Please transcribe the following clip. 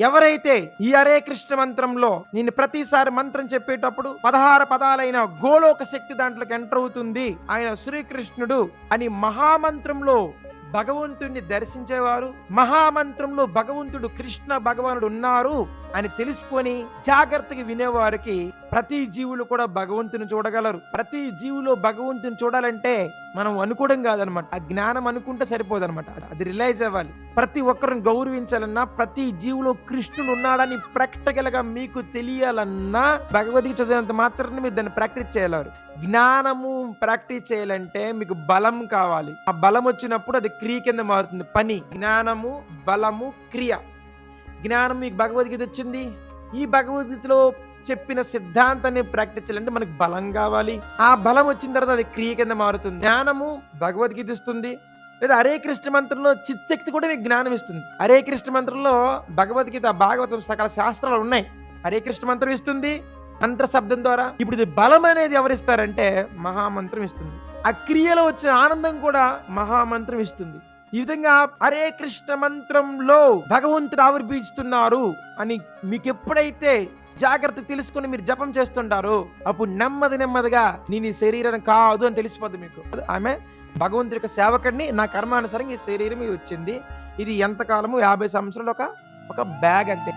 ఎవరైతే ఈ హరే కృష్ణ మంత్రంలో నేను ప్రతిసారి మంత్రం చెప్పేటప్పుడు పదహారు పదాలైన గోలోక శక్తి దాంట్లోకి ఎంటర్ అవుతుంది ఆయన శ్రీకృష్ణుడు అని మహామంత్రంలో భగవంతుణ్ణి దర్శించేవారు మహామంత్రంలో భగవంతుడు కృష్ణ భగవానుడు ఉన్నారు అని తెలుసుకొని జాగ్రత్తగా వినేవారికి ప్రతి జీవులు కూడా భగవంతుని చూడగలరు. ప్రతి జీవులో భగవంతుని చూడాలంటే మనం అనుకోవడం కాదనమాట. ఆ జ్ఞానం అనుకుంటే సరిపోదనమాట. అది రిలైజ్ అవ్వాలి. ప్రతి ఒక్కరిని గౌరవించాలన్నా ప్రతి జీవులో కృష్ణుడు ఉన్నాడని ప్రాక్టికల్గా మీకు తెలియాలన్నా భగవద్గీత చదివినంత మాత్రమే మీరు దాన్ని ప్రాక్టీస్ చేయలేరు. జ్ఞానము ప్రాక్టీస్ చేయాలంటే మీకు బలం కావాలి. ఆ బలం వచ్చినప్పుడు అది క్రియ కింద మారుతుంది. పని జ్ఞానము బలము క్రియ. జ్ఞానం మీకు భగవద్గీత వచ్చింది. ఈ భగవద్గీతలో చెప్పిన సిద్ధాంతాన్ని ప్రాక్టీస్ చేయాలంటే మనకు బలం కావాలి. ఆ బలం వచ్చిన తర్వాత అది క్రియ కింద మారుతుంది. జ్ఞానము భగవద్గీత ఇస్తుంది. లేదా హరే కృష్ణ మంత్రంలో చిత్శక్తి కూడా మీకు జ్ఞానం ఇస్తుంది. హరే కృష్ణ మంత్రంలో భగవద్గీత భాగవతం సకల శాస్త్రాలు ఉన్నాయి. హరే కృష్ణ మంత్రం ఇస్తుంది. మంత్ర శబ్దం ద్వారా ఇప్పుడు ఇది బలం అనేది ఎవరిస్తారంటే మహామంత్రం ఇస్తుంది. ఆ క్రియలో వచ్చిన ఆనందం కూడా మహామంత్రం ఇస్తుంది. ఈ విధంగా హరే కృష్ణ మంత్రంలో భగవంతుడు ఆవిర్భవిస్తున్నారు అని మీకు ఎప్పుడైతే జాగ్రత్త తెలుసుకుని మీరు జపం చేస్తుంటారో అప్పుడు నెమ్మది నెమ్మదిగా నేను ఈ శరీరం కాదు అని తెలిసిపోద్ది మీకు. ఆమె భగవంతుడి యొక్క సేవకుడిని నా కర్మానుసారం ఈ శరీరం వచ్చింది. ఇది ఎంతకాలము? యాభై సంవత్సరాలు ఒక ఒక బ్యాగ్ అంతే.